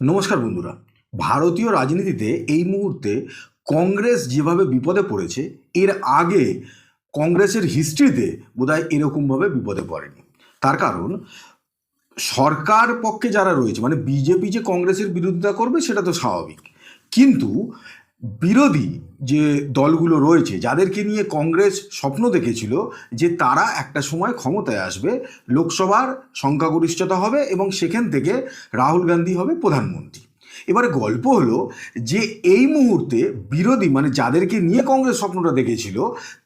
নমস্কার বন্ধুরা, ভারতীয় রাজনীতিতে এই মুহূর্তে কংগ্রেস যেভাবে বিপদে পড়েছে, এর আগে কংগ্রেসের হিস্ট্রিতে বোধহয় এরকমভাবে বিপদে পড়েনি। তার কারণ, সরকার পক্ষে যারা রয়েছে মানে বিজেপি যে কংগ্রেসের বিরোধিতা করবে সেটা তো স্বাভাবিক। কিন্তু বিরোধী যে দলগুলো রয়েছে, যাদেরকে নিয়ে কংগ্রেস স্বপ্ন দেখেছিল যে তারা একটা সময় ক্ষমতায় আসবে, লোকসভার সংখ্যাগরিষ্ঠতা হবে এবং সেখান থেকে রাহুল গান্ধী হবে প্রধানমন্ত্রী। এবারে গল্প হলো যে এই মুহূর্তে বিরোধী মানে যাদেরকে নিয়ে কংগ্রেস স্বপ্নটা দেখেছিল,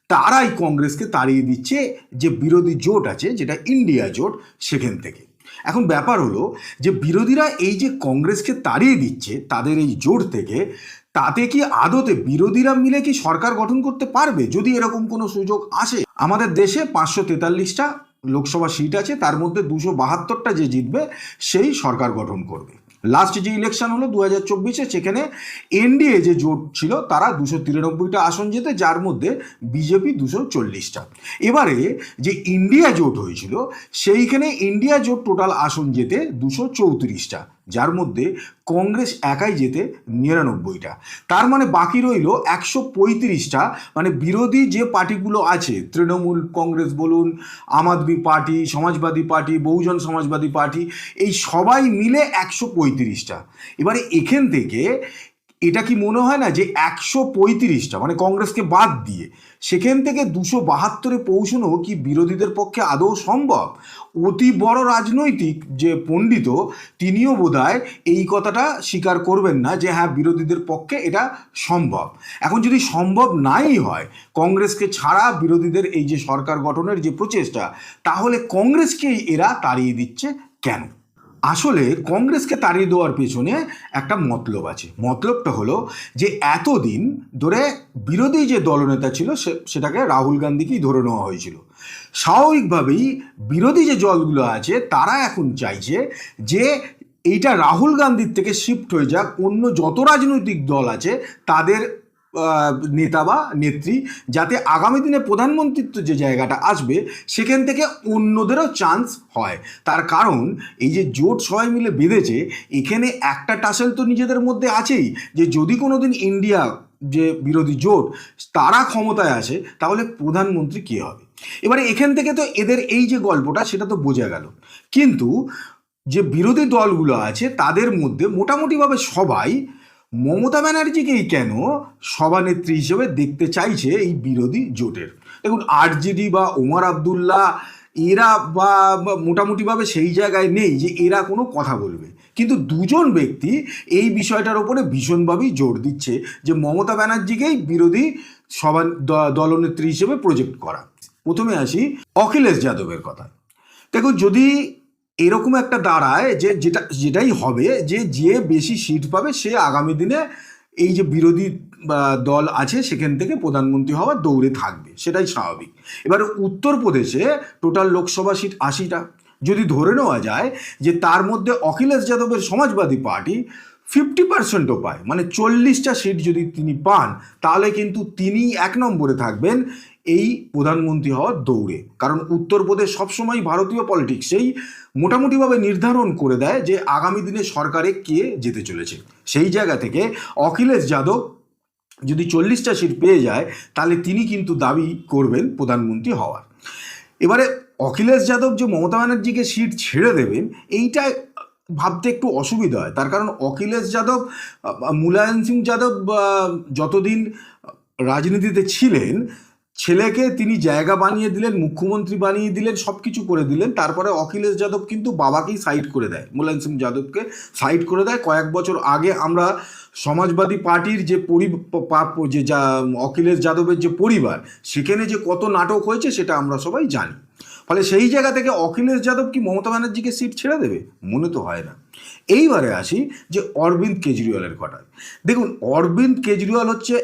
তারাই কংগ্রেসকে তাড়িয়ে দিচ্ছে যে বিরোধী জোট আছে, যেটা ইন্ডিয়া জোট, সেখান থেকে। এখন ব্যাপার হলো যে বিরোধীরা এই যে কংগ্রেসকে তাড়িয়ে দিচ্ছে, তাদের এই জোট থেকে তাতে কি আদতে বিরোধীরা মিলে কি সরকার গঠন করতে পারবে? যদি এরকম কোনো সুযোগ আসে, আমাদের দেশে পাঁচশো তেতাল্লিশটা লোকসভা সিট আছে, তার মধ্যে দুশো বাহাত্তরটা যে জিতবে, সেই সরকার গঠন করবে। লাস্ট যে ইলেকশন হলো দু হাজার চব্বিশে, সেখানে এনডিএ যে জোট ছিল, তারা দুশো তিরানব্বইটা আসন যেতে যার মধ্যে বিজেপি দুশো চল্লিশটা। এবারে যে ইন্ডিয়া জোট হয়েছিল, সেইখানে ইন্ডিয়া জোট টোটাল আসন যেতে দুশো চৌত্রিশটা। যার মধ্যে কংগ্রেস একাই যেতে নিরানব্বইটা। তার মানে বাকি রইল একশো পঁয়ত্রিশটা। মানে বিরোধী যে পার্টিগুলো আছে, তৃণমূল কংগ্রেস বলুন, Aam Aadmi party, Samajwadi party, Bahujan Samajwadi party, এই সবাই মিলে একশো পঁয়ত্রিশটা। এবারে এখান থেকে এটা কি মনে হয় না যে একশো পঁয়ত্রিশটা মানে কংগ্রেসকে বাদ দিয়ে, সেখান থেকে দুশো বাহাত্তরে পৌঁছানো কি বিরোধীদের পক্ষে আদৌ সম্ভব? অতি বড় রাজনৈতিক যে পণ্ডিত, তিনিও বোধহয় এই কথাটা স্বীকার করবেন না যে হ্যাঁ বিরোধীদের পক্ষে এটা সম্ভব। এখন যদি সম্ভব নাই হয় কংগ্রেসকে ছাড়া বিরোধীদের এই যে সরকার গঠনের যে প্রচেষ্টা, তাহলে কংগ্রেসকেই এরা তাড়িয়ে দিচ্ছে কেন? আসলে কংগ্রেসকে তাড়িয়ে দেওয়ার পেছনে একটা মতলব আছে। মতলবটা হলো যে এতদিন ধরে বিরোধী যে দলনেতা ছিল সে, সেটাকে রাহুল গান্ধীকেই ধরে নেওয়া হয়েছিল। স্বাভাবিকভাবেই বিরোধী যে দলগুলো আছে, তারা এখন চাইছে যে এইটা রাহুল গান্ধীর থেকে শিফট হয়ে যাক। অন্য যত রাজনৈতিক দল আছে, তাদের নেতা বা নেত্রী যাতে আগামী দিনে প্রধানমন্ত্রিত্ব যে জায়গাটা আসবে, সেখান থেকে অন্যদেরও চান্স হয়। তার কারণ, এই যে জোট সবাই মিলে বেঁধেছে, এখানে একটা টাসেল তো নিজেদের মধ্যে আছেই, যে যদি কোনোদিন ইন্ডিয়া যে বিরোধী জোট, তারা ক্ষমতায় আসে, তাহলে প্রধানমন্ত্রী কে হবে? এবারে এখান থেকে তো এদের এই যে গল্পটা, সেটা তো বোঝা গেল। কিন্তু, যে বিরোধী দলগুলো আছে, তাদের মধ্যে মোটামুটিভাবে সবাই মমতা ব্যানার্জিকেই কেন সভানেত্রী হিসেবে দেখতে চাইছে এই বিরোধী জোটের? দেখুন, আরজেডি বা ওমর আবদুল্লাহ, এরা বা মোটামুটিভাবে সেই জায়গায় নেই যে এরা কোনো কথা বলবে। কিন্তু দুজন ব্যক্তি এই বিষয়টার ওপরে ভীষণভাবেই জোর দিচ্ছে যে মমতা ব্যানার্জিকেই বিরোধী সভা দলনেত্রী হিসেবে প্রজেক্ট করা। প্রথমে আসি অখিলেশ যাদবের কথা। দেখুন, যদি এরকম একটা দাঁড়ায় যে যেটা, যেটাই হবে, যে যে বেশি সিট পাবে, সে আগামী দিনে এই যে বিরোধী দল আছে, সেখান থেকে প্রধানমন্ত্রী হওয়ার দৌড়ে থাকবে। সেটাই স্বাভাবিক। এবার উত্তরপ্রদেশে টোটাল লোকসভা সিট আশিটা। যদি ধরে নেওয়া যায় যে তার মধ্যে অখিলেশ যাদবের সমাজবাদী পার্টি ফিফটি পার্সেন্টও পায় মানে চল্লিশটা সিট যদি তিনি পান, তাহলে কিন্তু তিনি এক নম্বরে থাকবেন এই প্রধানমন্ত্রী হওয়ার দৌড়ে। কারণ উত্তরপ্রদেশ সবসময় ভারতীয় পলিটিক্সেই মোটামুটিভাবে নির্ধারণ করে দেয় যে আগামী দিনে সরকারে কে যেতে চলেছে। সেই জায়গা থেকে অখিলেশ যাদব যদি চল্লিশটা সিট পেয়ে যায়, তাহলে তিনি কিন্তু দাবি করবেন প্রধানমন্ত্রী হওয়ার। এবারে অখিলেশ যাদব যে মমতা ব্যানার্জিকে সিট ছেড়ে দেবেন, এইটা ভাবতে একটু অসুবিধা হয়। তার কারণ অখিলেশ যাদব মুলায়ম সিং যাদব যতদিন রাজনীতিতে ছিলেন ছেলেকে তিনি জায়গা বানিয়ে দিলেন, মুখ্যমন্ত্রী বানিয়ে দিলেন সব কিছু করে দিলেন। তারপরে অখিলেশ যাদব কিন্তু বাবাকেই সাইড করে দেয়। মুলায়ম সিং যাদবকে সাইড করে দেয়। কয়েক বছর আগে আমরা সমাজবাদী পার্টির যে পরি যে যা, অখিলেশ যাদবের যে পরিবার, সেখানে যে কত নাটক হয়েছে সেটা আমরা সবাই জানি। ফলে সেই জায়গা থেকে অখিলেশ যাদব কি মমতা ব্যানার্জিকে সিট ছেড়ে দেবে? মনে তো হয় না। এইবারে আসি যে অরবিন্দ কেজরিওয়ালের কথায় দেখুন, অরবিন্দ কেজরিওয়াল হচ্ছে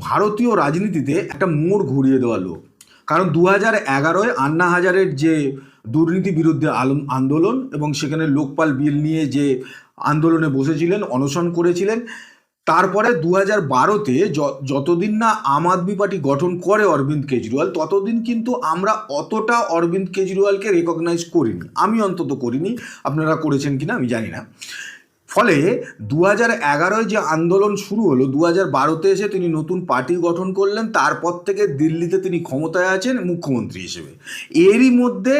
ভারতীয় রাজনীতিতে একটা মোড় ঘুরিয়ে দেওয়া লোক। কারণ দু হাজার এগারোয় আন্না হাজারের যে দুর্নীতি বিরুদ্ধে আন্দোলন এবং সেখানে লোকপাল বিল নিয়ে যে আন্দোলনে বসেছিলেন, অনশন করেছিলেন, তারপরে দু হাজার বারোতে যতদিন না আম আদমি পার্টি গঠন করে অরবিন্দ কেজরিওয়াল, ততদিন কিন্তু আমরা অতটা অরবিন্দ কেজরিওয়ালকে রেকগনাইজ করিনি। আমি অন্তত করিনি। আপনারা করেছেন কিনা আমি জানি না। ফলে দু হাজার এগারোয় যে আন্দোলন শুরু হলো দু হাজার বারোতে এসে তিনি নতুন পার্টি গঠন করলেন। তারপর থেকে দিল্লিতে তিনি ক্ষমতায় আছেন মুখ্যমন্ত্রী হিসেবে। এরই মধ্যে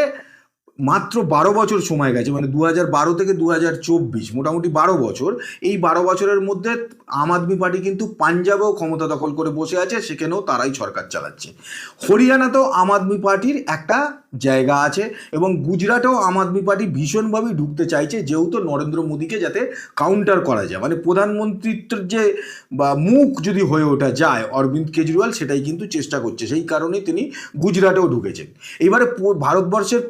মাত্র বারো বছর সময় গেছে মানে দু হাজার বারো থেকে দু হাজার চব্বিশ, মোটামুটি বারো বছর। এই বারো বছরের মধ্যে আম আদমি পার্টি কিন্তু পাঞ্জাবেও ক্ষমতা দখল করে বসে আছে, সেখানেও তারাই সরকার চালাচ্ছে। হরিয়ানাতেও আম আদমি পার্টির একটা জায়গা আছে এবং গুজরাটেও আম আদমি পার্টি ভীষণভাবে ঢুকতে চাইছে, যেহেতু নরেন্দ্র মোদীকে যাতে কাউন্টার করা যায়। মানে প্রধানমন্ত্রীত্বের যে বা মুখ যদি হয়ে ওঠা যায় অরবিন্দ কেজরিওয়াল, সেটাই কিন্তু চেষ্টা করছে। সেই কারণেই তিনি গুজরাটেও ঢুকেছেন। এবারে ভারতবর্ষের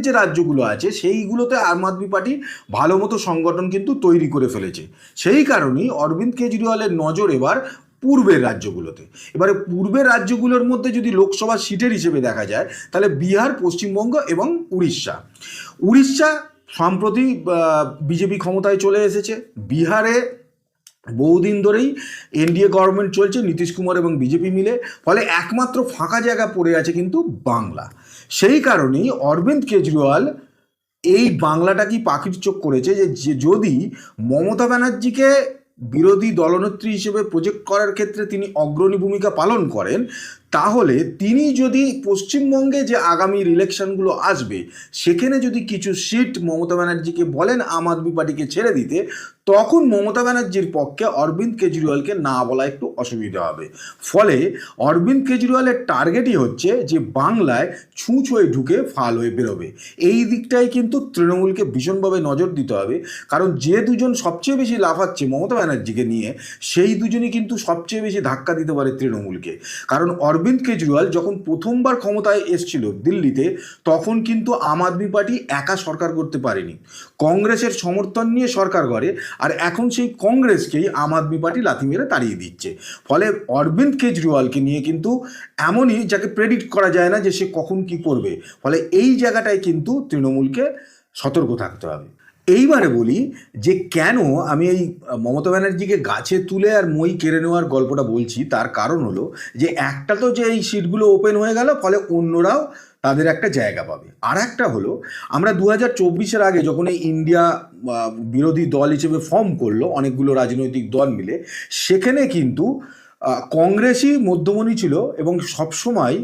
পশ্চিমের যে রাজ্যগুলো আছে, সেইগুলোতে আম আদমি পার্টি ভালো মতো সংগঠন কিন্তু তৈরি করে ফেলেছে। সেই কারণেই অরবিন্দ কেজরিওয়ালের নজর এবার পূর্বের রাজ্যগুলোতে। এবারে পূর্বের রাজ্যগুলোর মধ্যে যদি লোকসভা সিটের হিসেবে দেখা যায়, তাহলে বিহার, পশ্চিমবঙ্গ এবং উড়িষ্যা। উড়িষ্যা সম্প্রতি বিজেপি ক্ষমতায় চলে এসেছে। বিহারে বহুদিন ধরেই এনডিএ গভর্নমেন্ট চলছে, নীতিশ কুমার এবং বিজেপি মিলে। ফলে একমাত্র ফাঁকা জায়গা পড়ে আছে কিন্তু বাংলা। সেই কারণেই অরবিন্দ কেজরিওয়াল এই বাংলাটা কি পাখির চোখ করেছে যে যদি মমতা ব্যানার্জিকে বিরোধী দলনেত্রী হিসেবে প্রজেক্ট করার ক্ষেত্রে তিনি অগ্রণী ভূমিকা পালন করেন তাহলে তিনি যদি পশ্চিমবঙ্গে যে আগামী ইলেকশনগুলো আসবে, সেখানে যদি কিছু সিট মমতা ব্যানার্জিকে বলেন আম আদমি পার্টিকে ছেড়ে দিতে, তখন মমতা ব্যানার্জির পক্ষে অরবিন্দ কেজরিওয়ালকে না বলা একটু অসুবিধা হবে। ফলে অরবিন্দ কেজরিওয়ালের টার্গেটই হচ্ছে যে বাংলায় ছুঁচ হয়ে ঢুকে ফাল হয়ে বেরোবে। এই দিকটাই কিন্তু তৃণমূলকে ভীষণভাবে নজর দিতে হবে, কারণ যে দুজন সবচেয়ে বেশি লাফাচ্ছে মমতা ব্যানার্জিকে নিয়ে, সেই দুজনই কিন্তু সবচেয়ে বেশি ধাক্কা দিতে পারে তৃণমূলকে। কারণ অরবিন্দ কেজরিওয়াল যখন প্রথমবার ক্ষমতায় এসছিল দিল্লিতে, তখন কিন্তু আম আদমি পার্টি একা সরকার করতে পারেনি। কংগ্রেসের সমর্থন নিয়ে সরকার করে আর এখন সেই কংগ্রেসকেই আম আদমি পার্টি লাথি মেরে তাড়িয়ে দিচ্ছে। ফলে অরবিন্দ কেজরিওয়ালকে নিয়ে কিন্তু এমনই যাকে প্রেডিক্ট করা যায় না যে সে কখন কি করবে। ফলে এই জায়গাটায় কিন্তু তৃণমূলকে সতর্ক থাকতে হবে। এইবারে বলি যে কেন আমি এই মমতা ব্যানার্জিকে গাছে তুলে আর মই কেড়ে নেওয়ার গল্পটা বলছি, তার কারণ হলো যে একটা তো যে এই সিটগুলো ওপেন হয়ে গেল, ফলে অন্যরাও তাদের একটা জায়গা পাবে। আর একটা হলো, আমরা দু হাজার চব্বিশের আগে যখন এই ইন্ডিয়া বিরোধী দল হিসেবে ফর্ম করল, অনেকগুলো রাজনৈতিক দল মিলে, সেখানে কিন্তু কংগ্রেসই মধ্যমণি ছিল এবং সবসময়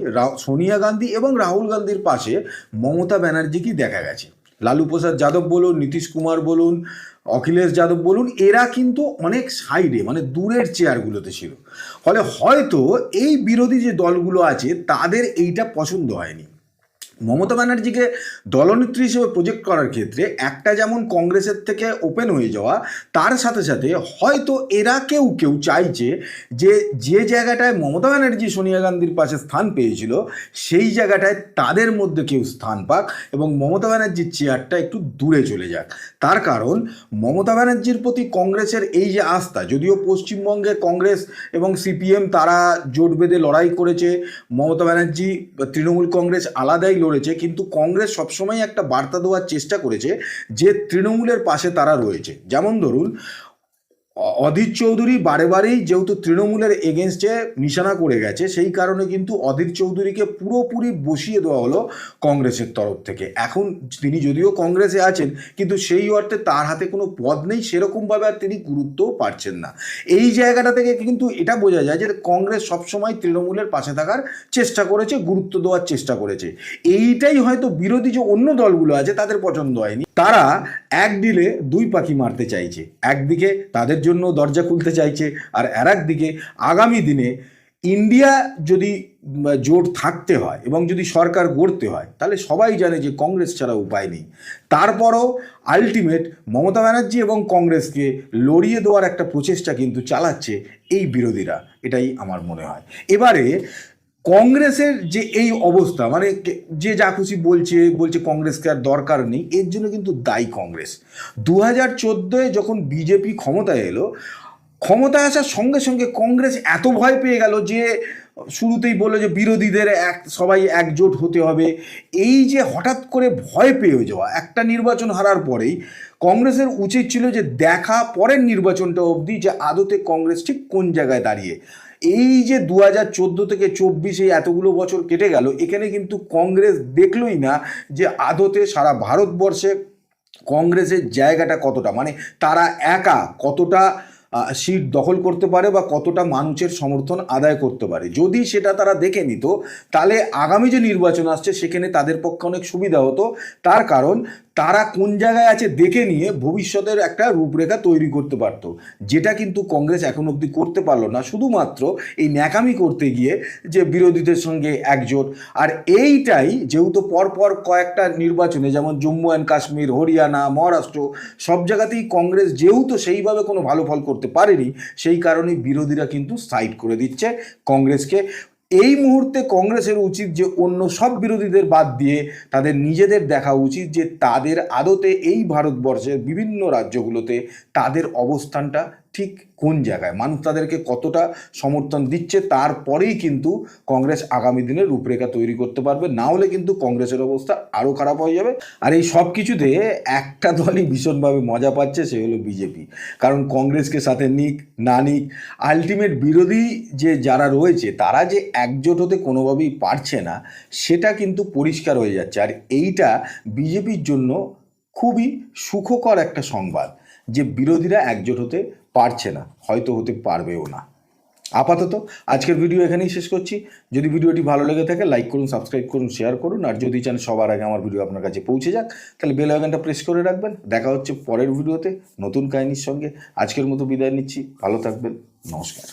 সোনিয়া গান্ধী এবং রাহুল গান্ধীর পাশে মমতা ব্যানার্জিকেই দেখা গেছে। লালু প্রসাদ যাদব বলুন, নীতিশ কুমার বলুন, অখিলেশ যাদব বলুন, এরা কিন্তু অনেক সাইডে মানে দূরের চেয়ারগুলোতে ছিল। ফলে হয়তো এই বিরোধী যে দলগুলো আছে, তাদের এইটা পছন্দ হয়নি। মমতা ব্যানার্জিকে দলনেত্রী হিসেবে প্রজেক্ট করার ক্ষেত্রে একটা যেমন কংগ্রেসের থেকে ওপেন হয়ে যাওয়া, তার সাথে সাথে হয়তো এরা কেউ কেউ চাইছে যে যে জায়গাটায় মমতা ব্যানার্জি সোনিয়া গান্ধীর পাশে স্থান পেয়েছিল, সেই জায়গাটায় তাদের মধ্যে কেউ স্থান পাক এবং মমতা ব্যানার্জির চেয়ারটা একটু দূরে চলে যাক। তার কারণ, মমতা ব্যানার্জির প্রতি কংগ্রেসের এই যে আস্থা, যদিও পশ্চিমবঙ্গে কংগ্রেস এবং সিপিএম তারা জোট বেঁধে লড়াই করেছে, মমতা ব্যানার্জি, তৃণমূল কংগ্রেস আলাদাই লড়েছে, কিন্তু কংগ্রেস সবসময় একটা বার্তা দেওয়ার চেষ্টা করেছে যে তৃণমূলের পাশে তারা রয়েছে। যেমন ধরুন অধীর চৌধুরী বারে বারেই যেহেতু তৃণমূলের এগেনস্টে নিশানা করে গেছে, সেই কারণে কিন্তু অধীর চৌধুরীকে পুরোপুরি বসিয়ে দেওয়া হলো কংগ্রেসের তরফ থেকে। এখন তিনি যদিও কংগ্রেসে আছেন, কিন্তু সেই অর্থে তার হাতে কোনো পদ নেই, সেরকমভাবে আর তিনি গুরুত্বও পাচ্ছেন না। এই জায়গাটা থেকে কিন্তু এটা বোঝা যায় যে কংগ্রেস সবসময় তৃণমূলের পাশে থাকার চেষ্টা করেছে, গুরুত্ব দেওয়ার চেষ্টা করেছে। এইটাই হয়তো বিরোধী যে অন্য দলগুলো আছে, তাদের পছন্দ হয়নি। তারা এক ডিলে দুই পাখি মারতে চাইছে। একদিকে তাদের জন্য দরজা খুলতে চাইছে আর আর একদিকে আগামী দিনে ইন্ডিয়া যদি জোট থাকতে হয় এবং যদি সরকার গড়তে হয়, তাহলে সবাই জানে যে কংগ্রেস ছাড়া উপায় নেই। তারপরও আলটিমেট মমতা ব্যানার্জি এবং কংগ্রেসকে লড়িয়ে দেওয়ার একটা প্রচেষ্টা কিন্তু চালাচ্ছে এই বিরোধীরা। এটাই আমার মনে হয়। এবারে কংগ্রেসের যে এই অবস্থা মানে যে যা খুশি বলছে বলছে কংগ্রেসকে আর দরকার নেই, এর জন্য কিন্তু দায়ী কংগ্রেস। দু হাজার চোদ্দোয় যখন বিজেপি ক্ষমতায় এলো, ক্ষমতায় আসার সঙ্গে সঙ্গে কংগ্রেস এত ভয় পেয়ে গেল যে, শুরুতেই বলল যে বিরোধীদের এক, সবাই একজোট হতে হবে। এই যে হঠাৎ করে ভয় পেয়ে যাওয়া, একটা নির্বাচন হারার পরেই কংগ্রেসের উচিত ছিল যে দেখা পরের নির্বাচনটা অবধি যে আদতে কংগ্রেস ঠিক কোন জায়গায় দাঁড়িয়ে। এই যে দু হাজার চোদ্দ থেকে চব্বিশে এতগুলো বছর কেটে গেল, এখানে কিন্তু কংগ্রেস দেখলই না যে আদতে সারা ভারতবর্ষে কংগ্রেসের জায়গাটা কতটা মানে তারা একা কতটা সিট দখল করতে পারে বা কতটা মানুষের সমর্থন আদায় করতে পারে। যদি সেটা তারা দেখে নিত, তাহলে আগামী যে নির্বাচন আসছে, সেখানে তাদের পক্ষে অনেক সুবিধা হতো। তার কারণ তারা কোন জায়গায় আছে দেখে নিয়ে ভবিষ্যতের একটা রূপরেখা তৈরি করতে পারত। যেটা কিন্তু কংগ্রেস এখন অবধি করতে পারল না। শুধুমাত্র এই ন্যাকামি করতে গিয়ে যে বিরোধীদের সঙ্গে একজোট। আর এইটাই যেহেতু পরপর কয়েকটা নির্বাচনে যেমন জম্মু অ্যান্ড কাশ্মীর, হরিয়ানা, মহারাষ্ট্র, সব জায়গাতেই কংগ্রেস যেহেতু সেইভাবে কোনো ভালো ফল করতে পারেনি, সেই কারণে বিরোধীরা কিন্তু সাইড করে দিচ্ছে কংগ্রেসকে। এই মুহূর্তে কংগ্রেসের উচিত যে অন্য সব বিরোধীদের বাদ দিয়ে তাদের নিজেদের দেখা উচিত যে তাদের আদতে এই ভারতবর্ষের বিভিন্ন রাজ্যগুলোতে তাদের অবস্থানটা ঠিক কোন জায়গায়? মানুষ তাদেরকে কতটা সমর্থন দিচ্ছে তারপরেই কিন্তু কংগ্রেস আগামী দিনে রূপরেখা তৈরি করতে পারবে। না হলে কিন্তু কংগ্রেসের অবস্থা আরও খারাপ হয়ে যাবে। আর এই সব কিছুতে একটা দলই ভীষণভাবে মজা পাচ্ছে, সে হলো বিজেপি। কারণ কংগ্রেসকে সাথে নিক, না নিক, আলটিমেট বিরোধী যে যারা রয়েছে, তারা যে একজোট হতে কোনোভাবেই পারছে না, সেটা কিন্তু পরিষ্কার হয়ে যাচ্ছে। আর এইটা বিজেপির জন্য খুবই সুখকর একটা সংবাদ যে বিরোধীরা একজোট হতে পারছে না, হয়তো হতে পারবেও না। আপাতত আজকের ভিডিও এখানেই শেষ করছি। যদি ভিডিওটি ভালো লেগে থাকে লাইক করুন সাবস্ক্রাইব করুন শেয়ার করুন, আর যদি চান সবার আগে আমার ভিডিও আপনার কাছে পৌঁছে যাক, তাহলে বেল আইকনটা প্রেস করে রাখবেন। দেখা হচ্ছে পরের ভিডিওতে নতুন কাহিনীর সঙ্গে। আজকের মতো বিদায় নিচ্ছি। ভালো থাকবেন। নমস্কার।